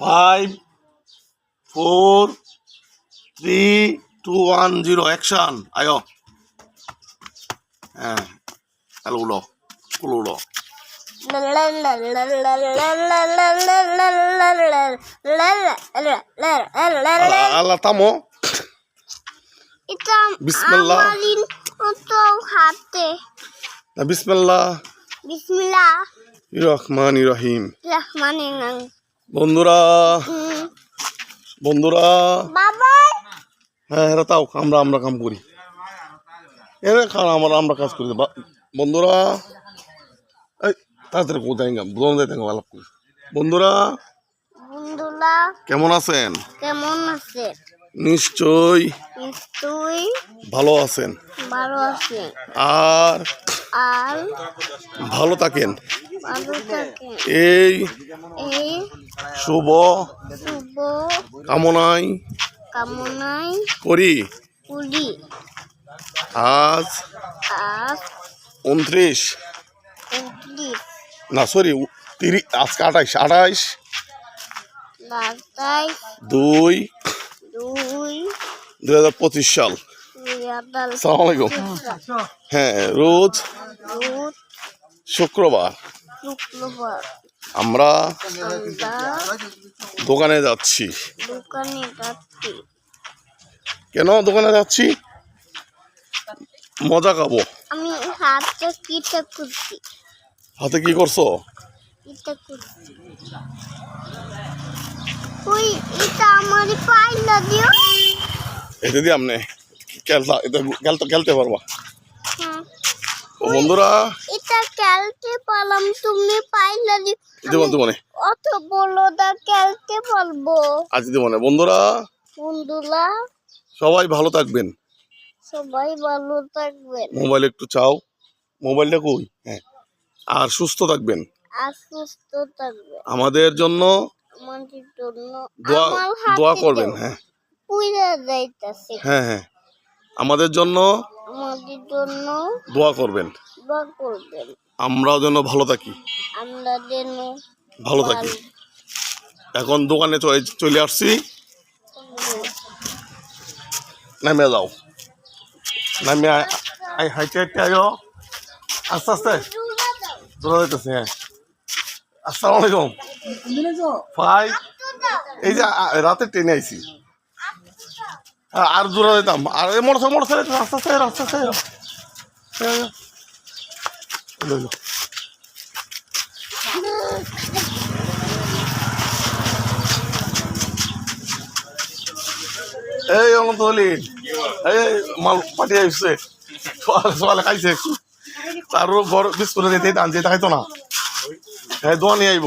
Five four three two one zero action. আয়ো। হ্যাঁ উলো উলো উলো। আল্লাহ বিসমিল্লাহ। হাতে। বিসমিল্লাহ। বিসমিল্লাহ। রহমান রহিম। রহমান রহিম। বন্ধুরা বন্ধুরা। হ্যাঁ হ্যাঁ তাও আমরা আমরা কাম করি। এরা খান আমরা আমরা কাজ করি। বন্ধুরা এই তাড়াতাড়ি কোথায় বোন আলাপ করি। বন্ধুরা কেমন আছেন? কেমন আছে নিশ্চয়ই নিশ্চয়ই ভালো আছেন। ভালো আছে। আর আর ভালো থাকেন। ভালো থাকে এই শুভ কামনায় কামনায় করি। পুরি আজ আজ উনত্রিশ। না সরি তিরিশ আজকে আঠাইশ। আঠাইশ দুই দুই দুই হাজার পঁচিশ সাল। দুই হাজার সালাম আলাইকুম। হ্যাঁ রোজ শুক্রবার। আমরা দোকানে যাচ্ছি। দোকানে যাচ্ছি। কেন দোকানে যাচ্ছি? মজা খাব। আমি হাতে কিটা করছি হাতে কি করছ? কিটা করছি ওই এটা আমার পাইলা দিও। দিয়ে আপনি খেলতা এটা খেলতে খেলতে পারবা। ও বন্ধুরা। এটা খেলতে পারলাম তুমি পাইলা দিও দেবো দেবো না অত বলো দা খেলতে পারব আজ দেবো না বন্ধুরা বন্ধুরা। সবাই ভালো থাকবেন। সবাই ভালো থাকবেন। মোবাইল একটু চাও। মোবাইলটা কই? হ্যাঁ। আর সুস্থ থাকবেন। আর সুস্থ থাকবেন। আমাদের জন্য আমাদের জন্য দোয়া দোয়া করবেন হ্যাঁ। পুইরা যাইতাছে। হ্যাঁ হ্যাঁ। আমাদের জন্য আমাদের জন্য দোয়া করবেন। দোয়া করবেন। আমরাও যেন ভালো থাকি। আমরা যেন ভালো থাকি। এখন দোকানে চলে- চলে আসছি। নামে যাও নামে হাইটে হাইটে আয়ো। আস্তে আস্তে। দৌড়া যাইতেছে হ্যাঁ। আসসালামু আলাইকুম। ভাই এই যে রাতে ট্রেনে আইছি। হ্যাঁ, আর দূরে যেতাম। আর মোটর মোটর সাইকেল আস্তে আস্তে আস্তে আস্তে এই, অনন্ত হলিন এই মাল পাঠিয়ে আসছে সকালে খাইছে। তারও ঘর বিস্কুট দিতে আনছে এটা খাইতো না। হ্যাঁ দোয়া নিয়ে আইব।